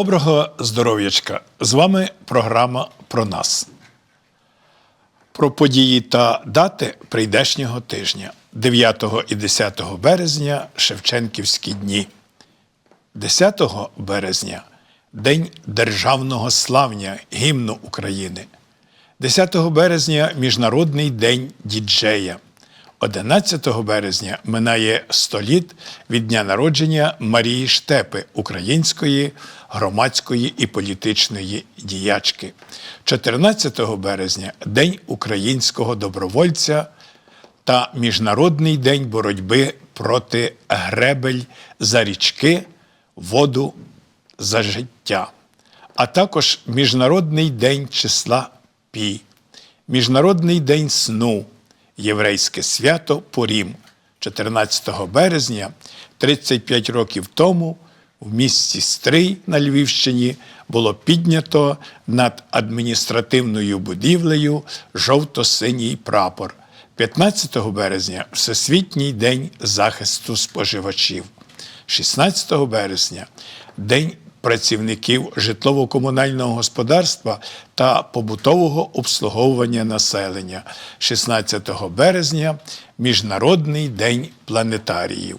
Доброго здоров'ячка! З вами програма про нас. Про події та дати прийдешнього тижня 9 і 10 березня Шевченківські дні. 10 березня День Державного славня гімну України. 10 березня Міжнародний день діджея. 11 березня минає 100 літ від дня народження Марії Штепи, української громадської і політичної діячки. 14 березня День українського добровольця та Міжнародний день боротьби проти гребель за річки, воду за життя, а також Міжнародний день числа Пі, Міжнародний день сну, єврейське свято Порім. 14 березня, 35 років тому, в місті Стрий на Львівщині було піднято над адміністративною будівлею жовто-синій прапор. 15 березня Всесвітній день захисту споживачів. 16 березня День працівників житлово-комунального господарства та побутового обслуговування населення. 16 березня Міжнародний день планетаріїв.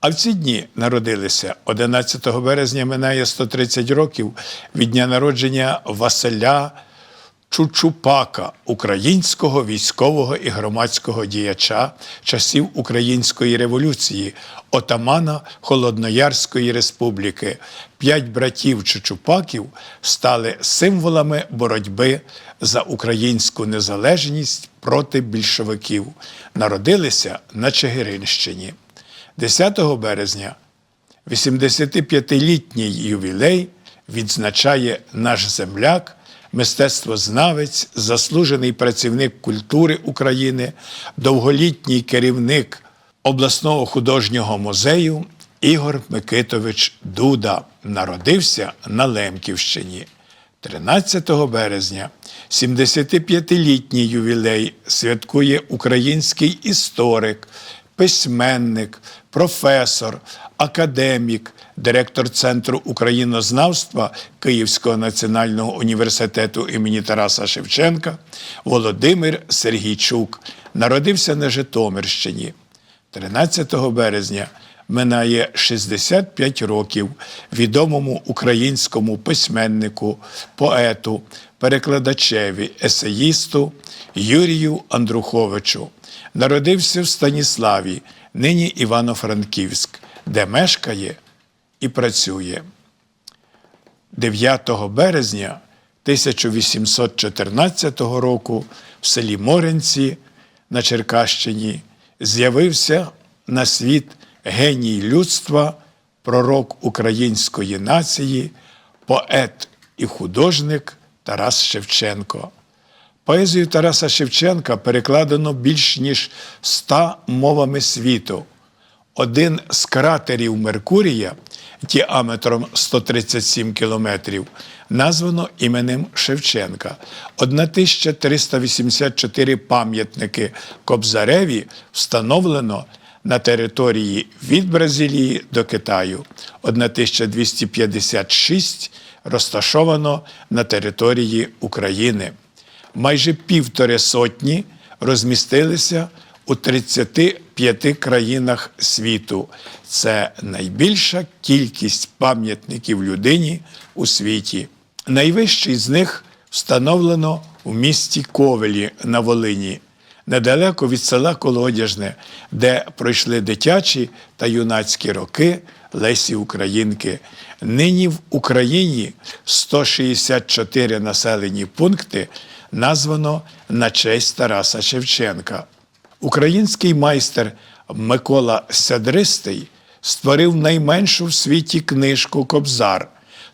А в ці дні народилися 11 березня минає 130 років від дня народження Василя Чучупака, українського військового і громадського діяча часів Української революції, отамана Холодноярської республіки. П'ять братів Чучупаків стали символами боротьби за українську незалежність проти більшовиків. Народилися на Чигиринщині. 10 березня 85-літній ювілей відзначає наш земляк, мистецтвознавець, заслужений працівник культури України, довголітній керівник обласного художнього музею Ігор Микитович Дуда. Народився на Лемківщині. 13 березня 75-літній ювілей святкує український історик, письменник, професор, академік, директор Центру українознавства Київського національного університету імені Тараса Шевченка Володимир Сергійчук. Народився на Житомирщині. 13 березня минає 65 років відомому українському письменнику, поету, перекладачеві, есеїсту Юрію Андруховичу. Народився в Станіславі, нині Івано-Франківськ, де мешкає і працює. 9 березня 1814 року в селі Моренці на Черкащині з'явився на світ геній людства, пророк української нації, поет і художник Тарас Шевченко. Поезію Тараса Шевченка перекладено більш ніж ста мовами світу. Один з кратерів Меркурія діаметром 137 кілометрів названо іменем Шевченка. 1384 пам'ятники Кобзареві встановлено на території від Бразилії до Китаю. 1256 розташовано на території України. Майже півтори сотні розмістилися у 35 країнах світу. Це найбільша кількість пам'ятників людині у світі. Найвищий з них встановлено у місті Ковелі на Волині, недалеко від села Колодяжне, де пройшли дитячі та юнацькі роки Лесі Українки. Нині в Україні 164 населені пункти названо на честь Тараса Шевченка. Український майстер Микола Сядристий створив найменшу в світі книжку Кобзар,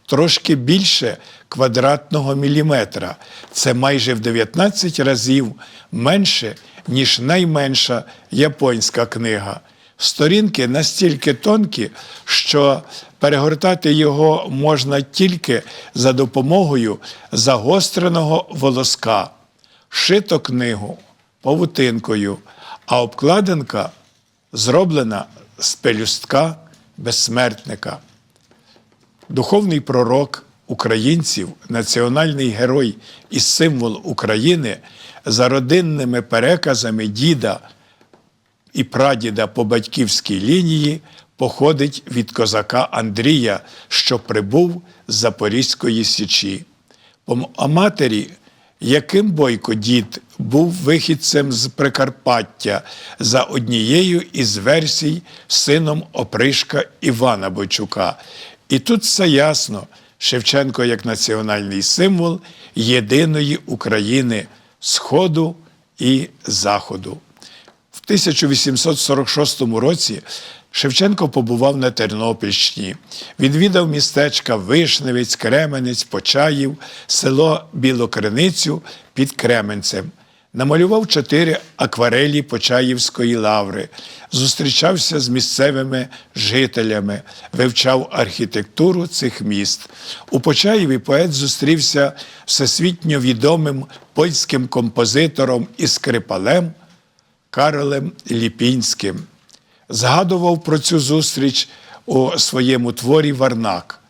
трошки більше квадратного міліметра. Це майже в 19 разів менше, ніж найменша японська книга. Сторінки настільки тонкі, що перегортати його можна тільки за допомогою загостреного волоска, шито книгу павутинкою, а обкладинка зроблена з пелюстка безсмертника. Духовний пророк українців, національний герой і символ України за родинними переказами діда і прадіда по батьківській лінії походить від козака Андрія, що прибув з Запорізької Січі. А матері, яким Бойко дід був вихідцем з Прикарпаття за однією із версій сином опришка Івана Бойчука. І тут все ясно. Шевченко як національний символ єдиної України Сходу і Заходу. В 1846 році Шевченко побував на Тернопільщині, відвідав містечка Вишневець, Кременець, Почаїв, село Білокриницю під Кременцем. Намалював чотири акварелі Почаївської лаври, зустрічався з місцевими жителями, вивчав архітектуру цих міст. У Почаєві поет зустрівся всесвітньо відомим польським композитором і скрипалем Каролем Ліпінським. Згадував про цю зустріч у своєму творі Варнак.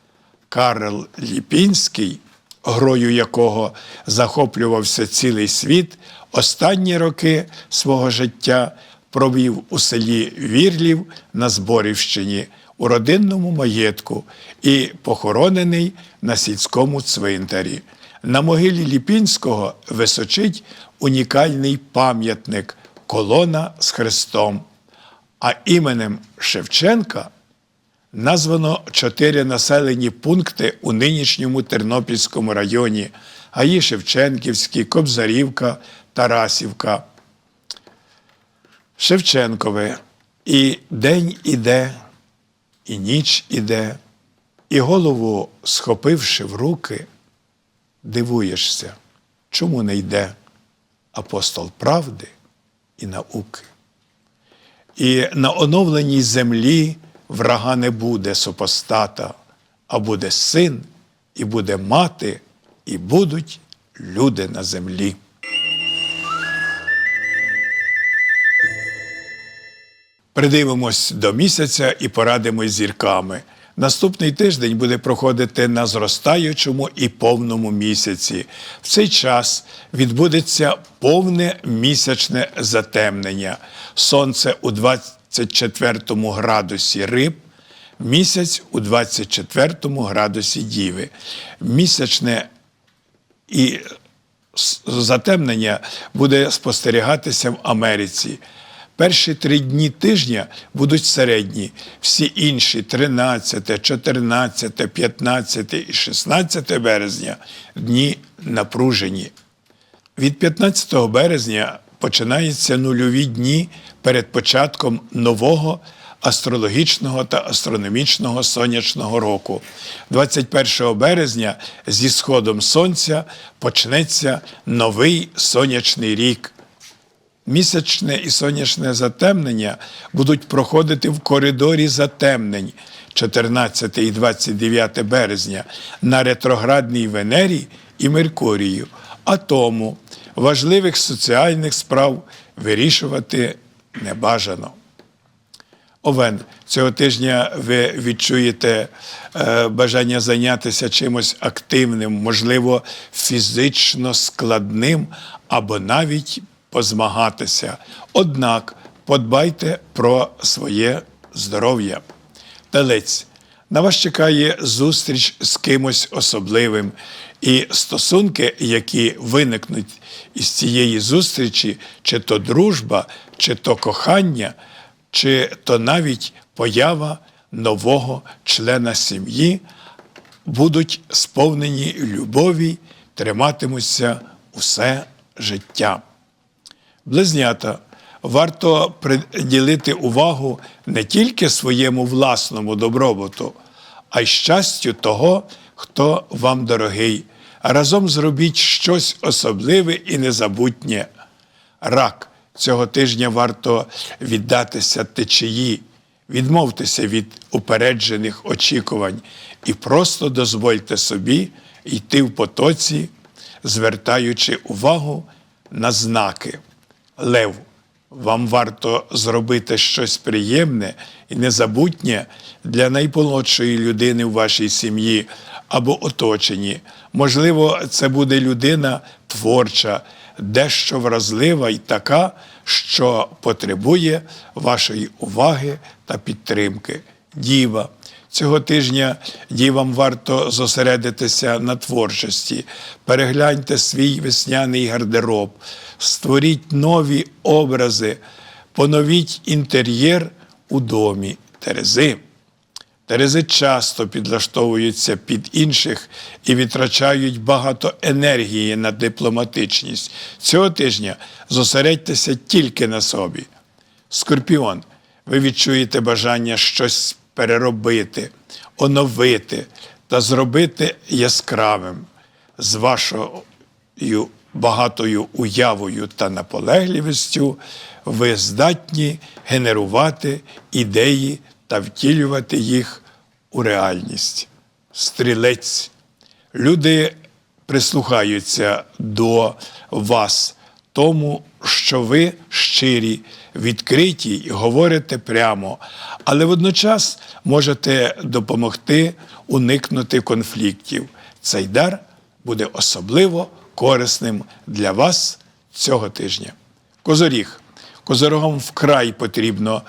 Карл Ліпінський, грою якого захоплювався цілий світ, останні роки свого життя провів у селі Вірлів на Зборівщині у родинному маєтку і похоронений на сільському цвинтарі. На могилі Ліпінського височить унікальний пам'ятник колона з хрестом. А іменем Шевченка названо чотири населені пункти у нинішньому Тернопільському районі: Гаї Шевченківський, Кобзарівка, Тарасівка. Шевченкове. І день іде, і ніч іде, і голову схопивши в руки, дивуєшся, чому не йде апостол правди і науки. І на оновленій землі врага не буде супостата, а буде син, і буде мати, і будуть люди на землі. Придивимось до місяця і порадимось зірками. Наступний тиждень буде проходити на зростаючому і повному місяці. В цей час відбудеться повне місячне затемнення. Сонце у 24 градусі риб, місяць у 24 градусі Діви. Місячне і затемнення буде спостерігатися в Америці. Перші три дні тижня будуть середні, всі інші 13, 14, 15 і 16 березня дні напружені. Від 15 березня починаються нульові дні перед початком нового астрологічного та астрономічного сонячного року. 21 березня зі сходом сонця почнеться новий сонячний рік. Місячне і сонячне затемнення будуть проходити в коридорі затемнень 14 і 29 березня на ретроградній Венері і Меркурію, а тому важливих соціальних справ вирішувати не бажано. Овен, цього тижня ви відчуєте е, бажання зайнятися чимось активним, можливо, фізично складним або навіть позмагатися. Однак подбайте про своє здоров'я. Телець, на вас чекає зустріч з кимось особливим, і стосунки, які виникнуть із цієї зустрічі, чи то дружба, чи то кохання, чи то навіть поява нового члена сім'ї, будуть сповнені любові, триматимуться усе життя. Близнята, варто приділити увагу не тільки своєму власному добробуту, а й щастю того, хто вам дорогий. Разом зробіть щось особливе і незабутнє. Рак цього тижня варто віддатися течії, відмовтеся від упереджених очікувань і просто дозвольте собі йти в потоці, звертаючи увагу на знаки. Лев, Вам варто зробити щось приємне і незабутнє для наймолодшої людини в вашій сім'ї або оточенні. Можливо, це буде людина творча, дещо вразлива і така, що потребує вашої уваги та підтримки. Діва. Цього тижня дівам варто зосередитися на творчості. Перегляньте свій весняний гардероб, створіть нові образи, поновіть інтер'єр у домі Терези. Терези часто підлаштовуються під інших і відтрачають багато енергії на дипломатичність. Цього тижня зосередьтеся тільки на собі. Скорпіон, ви відчуєте бажання щось переробити, оновити та зробити яскравим. З вашою багатою уявою та наполегливістю ви здатні генерувати ідеї та втілювати їх у реальність. Стрілець. Люди прислухаються до вас, тому що ви щирі, відкриті і говорите прямо, але водночас можете допомогти уникнути конфліктів. Цей дар буде особливо корисним для вас цього тижня. Козоріг. Козорогам вкрай потрібно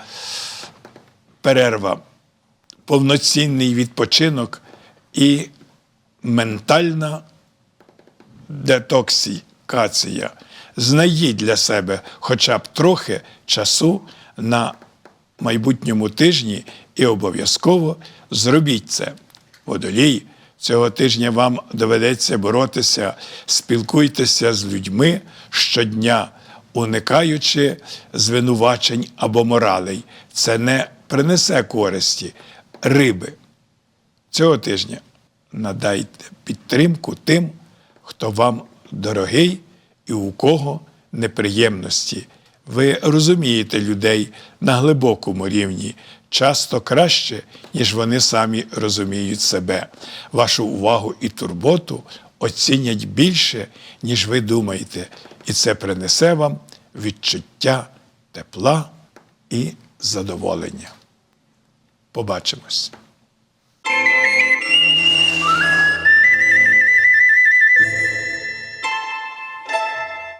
перерва, повноцінний відпочинок і ментальна детоксикація. Знайдіть для себе хоча б трохи часу на майбутньому тижні і обов'язково зробіть це. Водолій, цього тижня вам доведеться боротися, спілкуйтеся з людьми щодня, уникаючи звинувачень або моралей. Це не принесе користі. Риби. Цього тижня надайте підтримку тим, хто вам дорогий і у кого неприємності. Ви розумієте людей на глибокому рівні, часто краще, ніж вони самі розуміють себе. Вашу увагу і турботу оцінять більше, ніж ви думаєте, і це принесе вам відчуття тепла і задоволення. Побачимось.